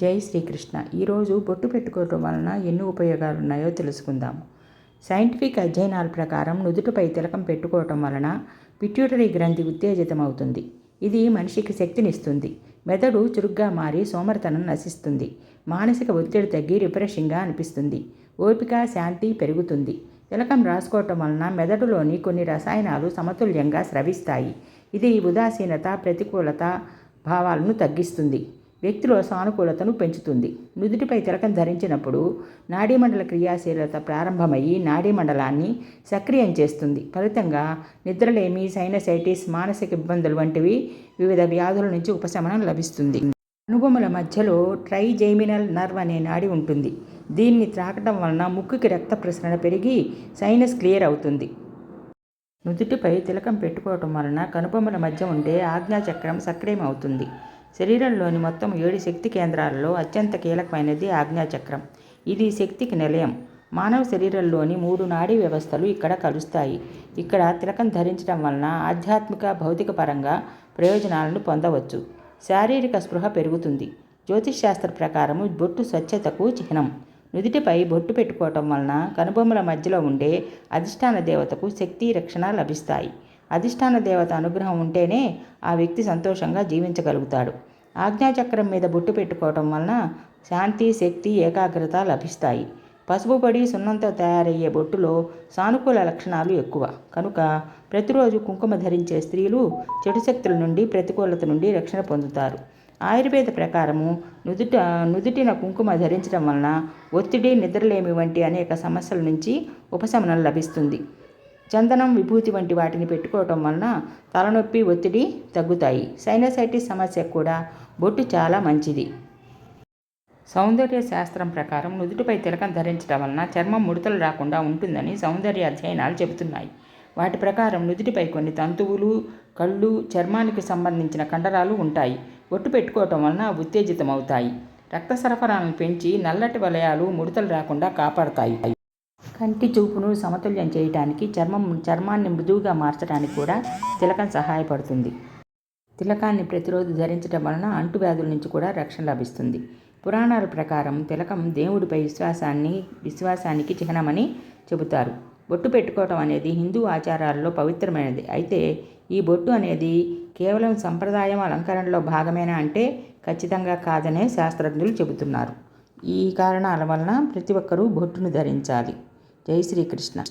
జై శ్రీకృష్ణ. ఈరోజు బొట్టు పెట్టుకోవటం వలన ఎన్ని ఉపయోగాలు ఉన్నాయో తెలుసుకుందాం సైంటిఫిక్ అధ్యయనాల ప్రకారం నుదుటిపై తిలకం పెట్టుకోవటం వలన పిట్యూటరీ గ్రంథి ఉత్తేజితమవుతుంది. ఇది మనిషికి శక్తినిస్తుంది. మెదడు చురుగ్గా మారి సోమరితనం నశిస్తుంది. మానసిక ఒత్తిడి తగ్గి రిఫ్రెషింగ్గా అనిపిస్తుంది. ఓపిక శాంతి పెరుగుతుంది. తిలకం రాసుకోవటం వలన మెదడులోని కొన్ని రసాయనాలు సమతుల్యంగా స్రవిస్తాయి. ఇది ఉదాసీనత ప్రతికూలత భావాలను తగ్గిస్తుంది. వ్యక్తిలో సానుకూలతను పెంచుతుంది. నుదుటిపై తిలకం ధరించినప్పుడు నాడీమండల క్రియాశీలత ప్రారంభమయ్యి నాడీమండలాన్ని సక్రియం చేస్తుంది. ఫలితంగా నిద్రలేమి సైనసైటిస్ మానసిక ఇబ్బందులు వంటివి వివిధ వ్యాధుల నుంచి ఉపశమనం లభిస్తుంది. అనుభవముల మధ్యలో ట్రైజైమినల్ నర్వ్ అనే నాడి ఉంటుంది. దీన్ని త్రాకటం వలన ముక్కుకి రక్త ప్రసరణ పెరిగి సైనస్ క్లియర్ అవుతుంది. నుదుటిపై తిలకం పెట్టుకోవటం వలన కనుబొమ్మల మధ్య ఉండే ఆజ్ఞాచక్రం సక్రియం అవుతుంది. శరీరంలోని మొత్తం ఏడు శక్తి కేంద్రాలలో అత్యంత కీలకమైనది ఆజ్ఞాచక్రం. ఇది శక్తికి నిలయం. మానవ శరీరంలోని మూడు నాడీ వ్యవస్థలు ఇక్కడ కలుస్తాయి. ఇక్కడ తిలకం ధరించడం వలన ఆధ్యాత్మిక భౌతిక పరంగా ప్రయోజనాలను పొందవచ్చు. శారీరక స్పృహ పెరుగుతుంది. జ్యోతిష్ శాస్త్ర ప్రకారము బొట్టు స్వచ్ఛతకు చిహ్నం. నుదిటిపై బొట్టు పెట్టుకోవటం వలన కనుబొమ్మల మధ్యలో ఉండే అధిష్టాన దేవతకు శక్తి రక్షణ లభిస్తాయి. అధిష్టాన దేవత అనుగ్రహం ఉంటేనే ఆ వ్యక్తి సంతోషంగా జీవించగలుగుతాడు. ఆజ్ఞాచక్రం మీద బొట్టు పెట్టుకోవటం వలన శాంతి శక్తి ఏకాగ్రత లభిస్తాయి. పసుపు పడి సున్నంతో తయారయ్యే బొట్టులో సానుకూల లక్షణాలు ఎక్కువ. కనుక ప్రతిరోజు కుంకుమ ధరించే స్త్రీలు చెడు శక్తుల నుండి ప్రతికూలత నుండి రక్షణ పొందుతారు. ఆయుర్వేద ప్రకారము నుదుట నుదుటిన కుంకుమ ధరించడం వలన ఒత్తిడి నిద్రలేమి వంటి అనేక సమస్యల నుంచి ఉపశమనం లభిస్తుంది. చందనం విభూతి వంటి వాటిని పెట్టుకోవటం వలన తలనొప్పి ఒత్తిడి తగ్గుతాయి. సైనసైటిస్ సమస్య కూడా బొట్టు చాలా మంచిది. సౌందర్య శాస్త్రం ప్రకారం నుదుటిపై తిలకం ధరించడం వలన చర్మం ముడతలు రాకుండా ఉంటుందని సౌందర్య అధ్యయనాలు చెబుతున్నాయి. వాటి ప్రకారం నుదుటిపై కొన్ని తంతువులు కళ్ళు చర్మానికి సంబంధించిన కండరాలు ఉంటాయి. ఒట్టు పెట్టుకోవటం వలన ఉత్తేజితమవుతాయి. రక్త సరఫరాలను పెంచి నల్లటి వలయాలు ముడతలు రాకుండా కాపాడతాయి. కంటి చూపును సమతుల్యం చేయడానికి చర్మం చర్మాన్ని మృదువుగా మార్చడానికి కూడా తిలకం సహాయపడుతుంది. తిలకాన్ని ప్రతిరోజు ధరించడం వలన అంటువ్యాధుల నుంచి కూడా రక్షణ లభిస్తుంది. పురాణాల ప్రకారం తిలకం దేవుడిపై విశ్వాసాన్ని విశ్వాసానికి చిహ్నమని చెబుతారు. బొట్టు పెట్టుకోవటం అనేది హిందూ ఆచారాల్లో పవిత్రమైనది. అయితే ఈ బొట్టు అనేది కేవలం సంప్రదాయం అలంకరణలో భాగమేనా అంటే ఖచ్చితంగా కాదనే శాస్త్రజ్ఞులు చెబుతున్నారు. ఈ కారణాల వలన ప్రతి ఒక్కరూ బొట్టును ధరించాలి. జై శ్రీకృష్ణ.